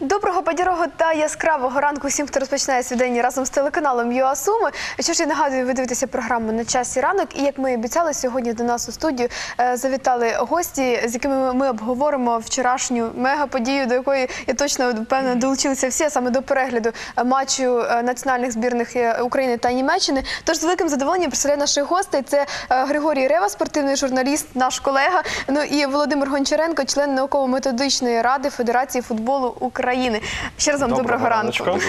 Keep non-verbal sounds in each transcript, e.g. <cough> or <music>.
Доброго бадьорого та яскравого ранку всім, хто розпочинає свій день разом з телеканалом ЮА Суми. Що ж я нагадую, ви дивитеся програму на часі ранок. І як ми і обіцяли, сьогодні до нас у студію е, завітали гості, з якими ми- обговоримо вчорашню мегаподію, до якої я точно впевнена долучилися всі, а саме до перегляду е, матчу е, національних збірних України та Німеччини. Тож з великим задоволенням представляю наших гостей. Це Григорій Рева, спортивний журналіст, наш колега. Ну і Володимир Гончаренко, член науково-методичної ради Федерації футболу України. Ще раз вам доброго, ранку. ранку.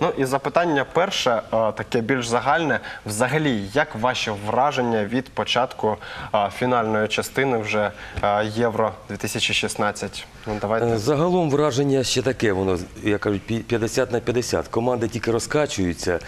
Ну і запитання перше, е, таке більш загальне. Взагалі, як ваші враження від початку е, фінальної частини вже е, Євро 2016? Ну давайте. Загалом враження ще таке, воно, як кажуть, пі- 50 на 50. Команди тільки розкачуються,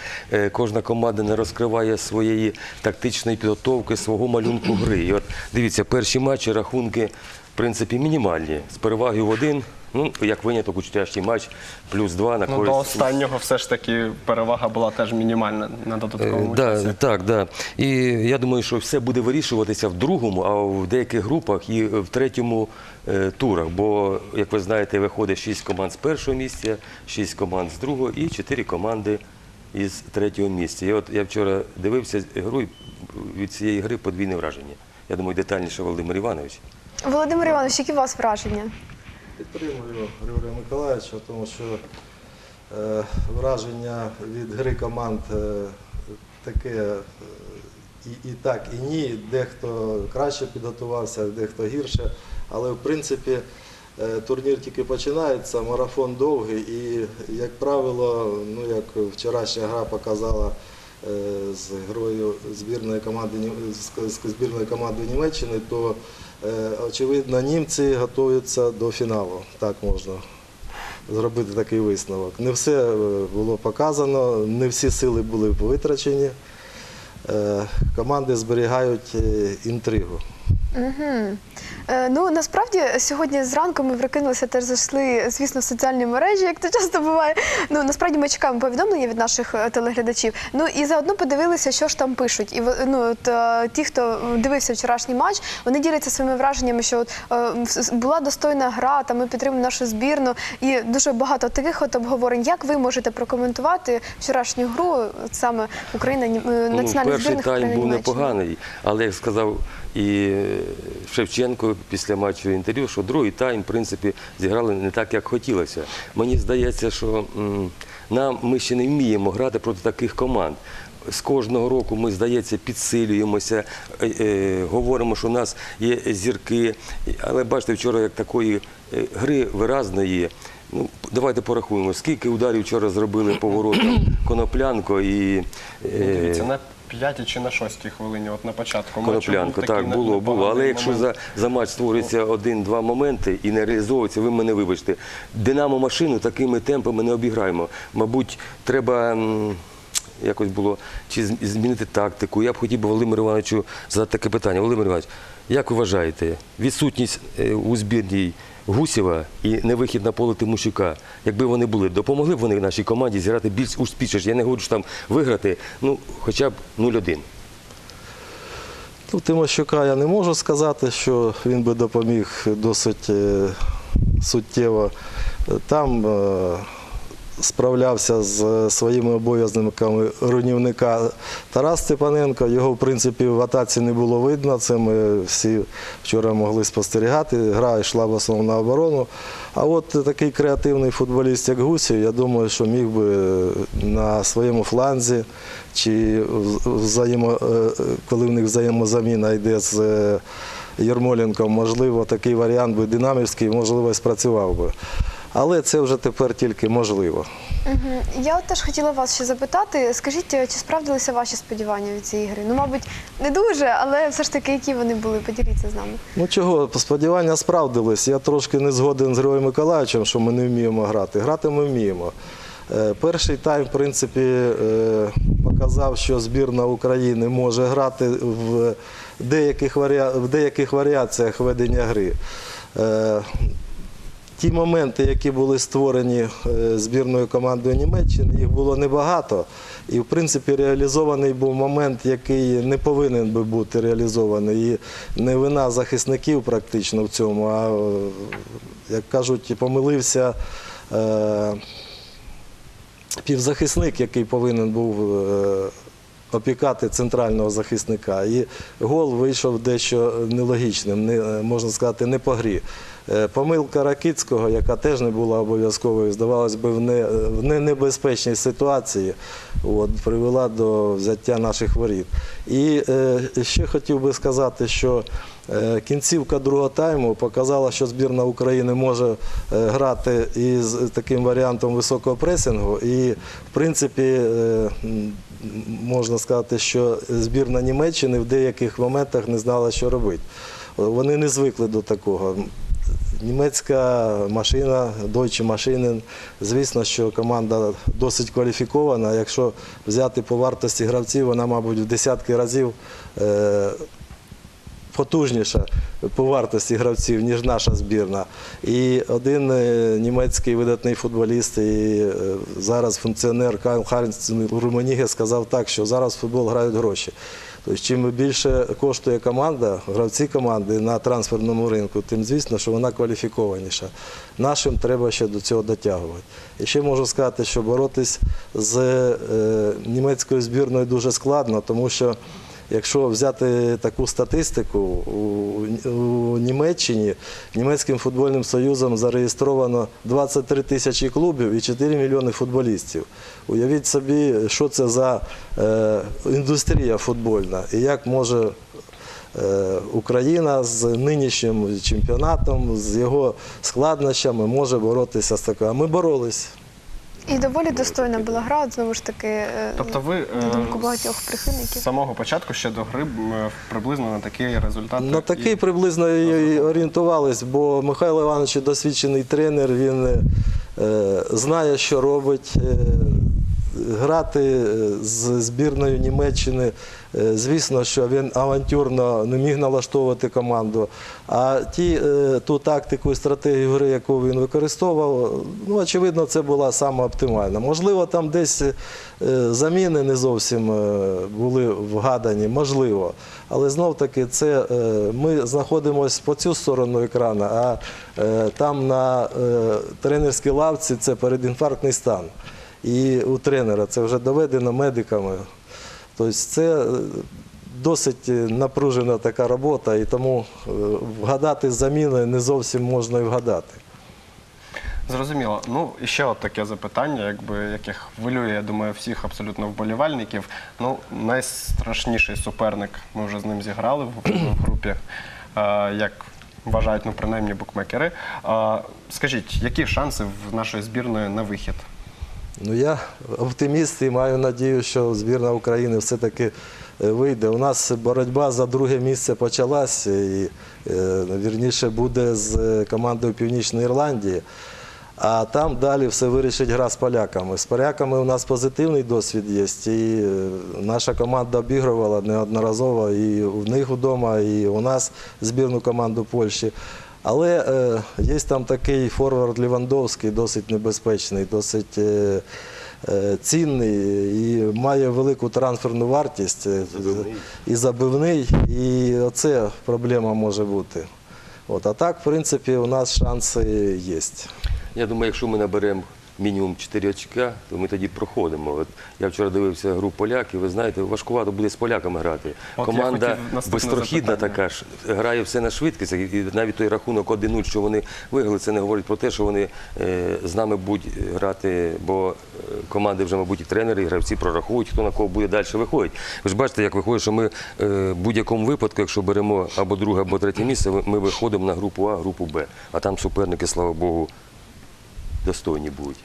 кожна команда не розкриває своєї тактичної підготовки, свого малюнку гри. І от дивіться, перші матчі, рахунки, в принципі, мінімальні. З перевагою в один, ну, як виняток, вчорашній матч, плюс два на Ну, до останнього все ж таки перевага була теж мінімальна на Е, додатковому Да, часі. так, да. І я думаю, що все буде вирішуватися в другому, а в деяких групах і в третьому е, турах. Бо, як ви знаєте, виходить шість команд з першого місця, шість команд з другого і чотири команди із третього місця. І от я вчора дивився гру і від цієї гри подвійне враження. Я думаю, детальніше Володимир Іванович. Володимир Іванович, які у вас враження? Підтримую Григорія Миколаївича, тому що е, враження від гри команд е, таке е, і, і так, і ні. Дехто краще підготувався, дехто гірше. Але в принципі турнір тільки починається, марафон довгий і, як правило, ну як вчорашня гра показала. З грою збірної команди з- збірної команди Німеччини, то очевидно німці готуються до фіналу. Так можна зробити такий висновок. Не все е, було показано, не всі сили були витрачені. Е, Команди зберігають е, інтригу. Угу. Е, ну насправді сьогодні зранку ми прокинулися, теж зайшли, звісно, в соціальні мережі, як це часто буває. Ну насправді ми чекаємо повідомлення від наших е, телеглядачів. Ну і заодно подивилися, що ж там пишуть. І ну от, е, ті, хто дивився вчорашній матч, вони діляться своїми враженнями, що от, е, була достойна гра, та ми підтримуємо нашу збірну. І дуже багато таких от обговорень. Як ви можете прокоментувати вчорашню гру, саме Україна Нім- е, Ну, національних перший збірних тайм був непоганий, але як сказав і Шевченко після матчу інтерв'ю, що другий тайм, в принципі, зіграли не так, як хотілося. Мені здається, що нам ми ще не вміємо грати проти таких команд. З кожного року ми, здається, підсилюємося, е, е, говоримо, що у нас є зірки. Але бачите, вчора як такої е, гри виразної. Ну, давайте порахуємо, скільки ударів вчора зробили поворотом <clears throat> Коноплянко і Ну, Дивіться, на п'ятій чи на шостій хвилині, от на початку матчу. був такий так, було, було. непоганий Але якщо момент. за, за матч створюється один-два моменти і не реалізовується, ви мене вибачте. Динамо машину такими темпами не обіграємо. Мабуть, треба. м, Якось було чи з- змінити тактику. Я б хотів би Володимиру Івановичу задати таке питання. Володимир Іванович, як ви вважаєте, відсутність е, у збірній Гусєва і невихід на поле Тимощука, якби вони були, допомогли б вони нашій команді зіграти більш успішніше? Я не говорю, що там виграти, ну хоча б 0-1. Ну, Тимощука я не можу сказати, що він би допоміг досить е, суттєво. Там е, справлявся з своїми обов'язками руйнівника Тарас Степаненко. Його, в принципі, в атаці не було видно. Це ми всі вчора могли спостерігати. Гра йшла в основному на оборону. А от такий креативний футболіст, як Гусів, я думаю, що міг би на своєму фланзі чи взаємо, е, коли в них взаємозаміна йде з е, Єрмоленком, можливо, такий варіант би динамівський, можливо, спрацював би. Але це вже тепер тільки можливо. Я от теж хотіла вас ще запитати. Скажіть, чи справдилися ваші сподівання від цієї гри? Ну, мабуть, не дуже, але все ж таки, які вони були? Поділіться з нами. Ну чого, сподівання справдились. Я трошки не згоден з Героєм Миколаївичем, що ми не вміємо грати. Грати ми вміємо. Е, Перший тайм, в принципі, е, показав, що збірна України може грати в деяких варіаціях ведення гри. Ті моменти, які були створені е, збірною командою Німеччини, їх було небагато. І, в принципі, реалізований був момент, який не повинен би бути реалізований. І не вина захисників практично в цьому, а, е, як кажуть, помилився е, півзахисник, який повинен був опікати центрального захисника. І гол вийшов дещо нелогічним, не, е, можна сказати, не по грі. Е, Помилка Ракицького, яка теж не була обов'язковою, здавалось би, в, не, в не небезпечній ситуації, от, привела до взяття наших воріт. І е, ще хотів би сказати, що кінцівка другого тайму показала, що збірна України може е, грати із таким варіантом високого пресингу. І, в принципі, е, можна сказати, що збірна Німеччини в деяких моментах не знала, що робити. Вони не звикли до такого. Німецька машина, Deutsche Maschinen, звісно, що команда досить кваліфікована. Якщо взяти по вартості гравців, вона, мабуть, в десятки разів е, потужніша по вартості гравців, ніж наша збірна. І один е, німецький видатний футболіст і е, зараз функціонер Харнс Руманіге сказав так, що зараз в футбол грають гроші. Тобто, чим більше коштує команда, гравці команди на трансферному ринку, тим звісно, що вона кваліфікованіша. Нашим треба ще до цього дотягувати. І ще можу сказати, що боротись з е, німецькою збірною дуже складно, тому що Якщо взяти таку статистику, у, Німеччині німецьким футбольним союзом зареєстровано 23 тисячі клубів і 4 мільйони футболістів. Уявіть собі, що це за е, індустрія футбольна і як може е, Україна з нинішнім чемпіонатом, з його складнощами може боротися з такою. А ми боролись. І доволі достойна була гра, от знову ж таки, е, Тобто ви на е, думку багатьох з самого початку ще до гри приблизно на такий результат. На і- такий приблизно і орієнтувались, бо Михайло Іванович досвідчений тренер, він е, знає, що робить. Е, Грати е, з збірною Німеччини, е, звісно, що він авантюрно не міг налаштовувати команду. А ті, е, ту тактику і стратегію гри, яку він використовував, ну, очевидно, це була саме оптимальна. Можливо, там десь заміни не зовсім були вгадані, можливо. Але знов таки, ми знаходимося по цю сторону екрану, а там на тренерській лавці це передінфарктний стан. І у тренера це вже доведено медиками. Тобто це е, досить напружена така робота, і тому е, вгадати з заміною не зовсім можна і вгадати. Зрозуміло. Ну і ще от таке запитання, якби яке хвилює, я думаю, всіх абсолютно вболівальників. Ну, найстрашніший суперник, ми вже з ним зіграли в, групі, е, як вважають, ну принаймні букмекери. Е, скажіть, які шанси в нашої збірної на вихід? Ну, я оптиміст і маю надію, що збірна України все-таки е, вийде. У нас боротьба за друге місце почалась, і е, вірніше буде з е, командою Північної Ірландії. А там далі все вирішить гра з поляками. З поляками у нас позитивний досвід є. І наша команда обігрувала неодноразово і в них вдома, і у нас збірну команду Польщі. Але е, є там такий форвард Лівандовський, досить небезпечний, досить е, е, цінний і має велику трансферну вартість е, і забивний. І оце проблема може бути. От, а так, в принципі, у нас шанси є. Я думаю, якщо ми наберемо мінімум 4 очка, то ми тоді проходимо. От я вчора дивився гру поляків, ви знаєте, важкувато буде з поляками грати. От Команда хотів бистрохідна така ж, грає все на швидкість, і навіть той рахунок 1-0, що вони виграли, це не говорить про те, що вони е, з нами будуть грати, бо е, команди вже, мабуть, і тренери, і гравці прораховують, хто на кого буде далі виходить. Ви ж бачите, як виходить, що ми е, в будь-якому випадку, якщо беремо або друге, або третє місце, ми виходимо на групу А, групу Б. А там суперники, слава Богу, достойні будуть.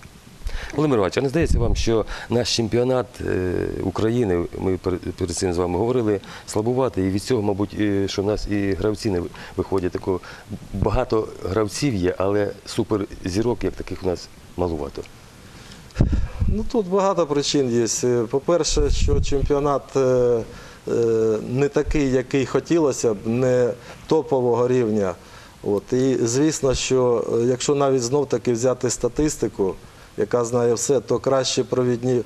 Володимир Іванович, а не здається вам, що наш чемпіонат е, України, ми перед цим з вами говорили, слабувати, і від цього, мабуть, що в нас і гравці не виходять такого. Багато гравців є, але суперзірок, як таких у нас малувато. Ну тут багато причин є. По-перше, що чемпіонат е, е, не такий, який хотілося б, не топового рівня. От. І звісно, що е, якщо навіть знов таки взяти статистику, яка знає все, то краще провідні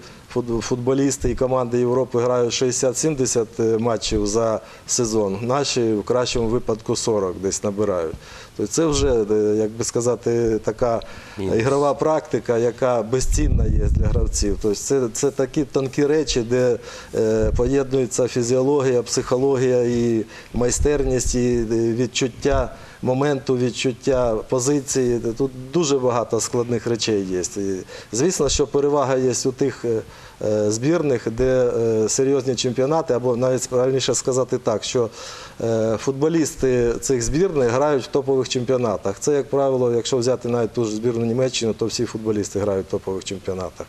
футболісти і команди Європи грають 60-70 матчів за сезон. Наші в кращому випадку 40 десь набирають. Тобто це вже, е, як би сказати, така ігрова практика, яка безцінна є для гравців. Тобто це, це такі тонкі речі, де е, поєднується фізіологія, психологія і майстерність, і е, відчуття моменту, відчуття позиції. Тут дуже багато складних речей є. І, звісно, що перевага є у тих е, е, збірних, де е, серйозні чемпіонати, або навіть правильніше сказати так, що е, футболісти цих збірних грають в топових чемпіонатах. Це, як правило, якщо взяти навіть ту ж збірну Німеччину, то всі футболісти грають в топових чемпіонатах.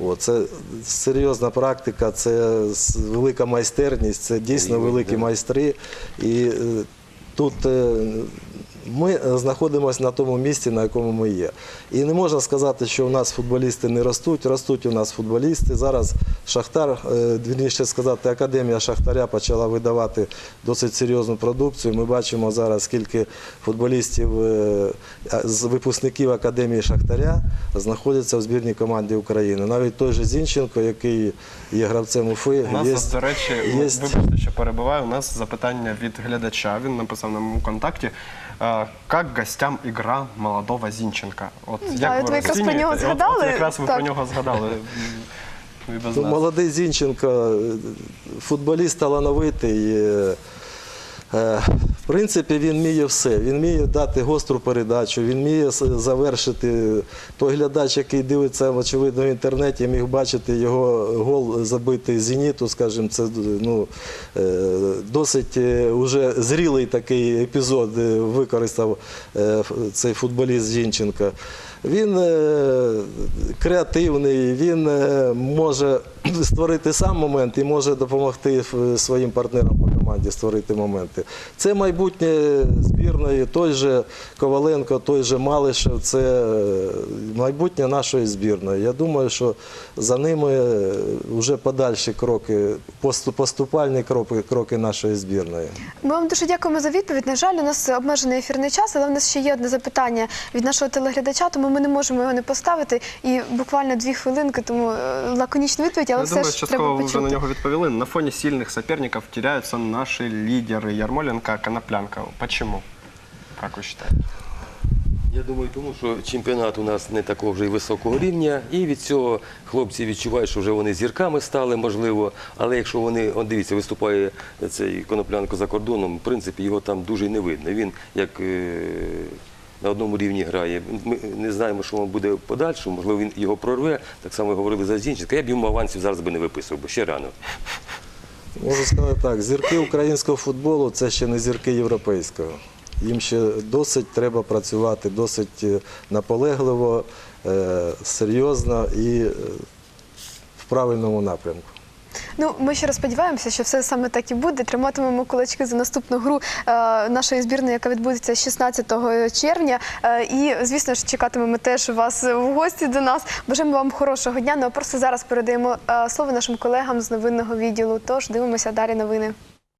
О, це серйозна практика, це велика майстерність, це дійсно великі майстри. І е, тут е, ми е, знаходимося на тому місці, на якому ми є. І не можна сказати, що у нас футболісти не ростуть. Ростуть у нас футболісти. Зараз Шахтар, е, вірніше сказати, Академія Шахтаря почала видавати досить серйозну продукцію. Ми бачимо зараз, скільки футболістів е, з випускників Академії Шахтаря знаходяться в збірній команді України. Навіть той же Зінченко, який є гравцем Уфи, У нас, є, до речі, є вибачте, що перебуваю. У нас запитання від глядача. Він написав на моєму контакті. Е, Як гостям ігра молодого Зінченка? От Да, от ви якраз про нього розцінюєте? От- згадали. От, якраз ви Так. про нього згадали. Без Ну, нас. молодий Зінченко, е, футболіст талановитий. е, е, В принципі, він вміє все. Він вміє дати гостру передачу, він вміє завершити. Той глядач, який дивиться, очевидно, в інтернеті, міг бачити його гол забитий зеніту, скажімо, це ну, е, досить е, уже зрілий такий епізод е, використав цей футболіст Зінченко. Він креативний, він може <clears throat> створити сам момент і може допомогти своїм партнерам по команді створити моменти. Це майбутнє збірної, той же Коваленко, той же Малишев, це е, майбутнє нашої збірної. Я думаю, що за ними вже подальші кроки, поступальні кроки, кроки нашої збірної. Ми вам дуже дякуємо за відповідь. На жаль, у нас обмежений ефірний час, але в нас ще є одне запитання від нашого телеглядача, тому ми не можемо його не поставити. І буквально дві хвилинки, тому е, лаконічну відповідь, але Я все думаю, ж частково ви вже на нього відповіли. На фоні сильних соперників теряются наші лідери Ярмоленко, Коноплянка. Почему? Как вы считаете? Я думаю, тому що чемпіонат у нас не такого вже й високого рівня, і від цього хлопці відчувають, що вже вони зірками стали, можливо. Але якщо вони, от дивіться, виступає цей коноплянко за кордоном, в принципі, його там дуже й не видно. Він як е, на одному рівні грає. Ми не знаємо, що він буде в подальшому, можливо, він його прорве. Так само говорили за Зінченка. Я б йому авансів зараз би не виписував, бо ще рано. Можу сказати так, зірки українського футболу це ще не зірки європейського. Їм ще досить треба працювати, досить е, наполегливо, е, серйозно і е, в правильному напрямку. Ну, ми ще раз сподіваємося, що все саме так і буде. Триматимемо кулачки за наступну гру е, нашої збірної, яка відбудеться 16 червня. Е, і, звісно ж, чекатимемо теж вас в гості до нас. Бажаємо вам хорошого дня. Ну а просто зараз передаємо е, слово нашим колегам з новинного відділу. Тож дивимося далі новини.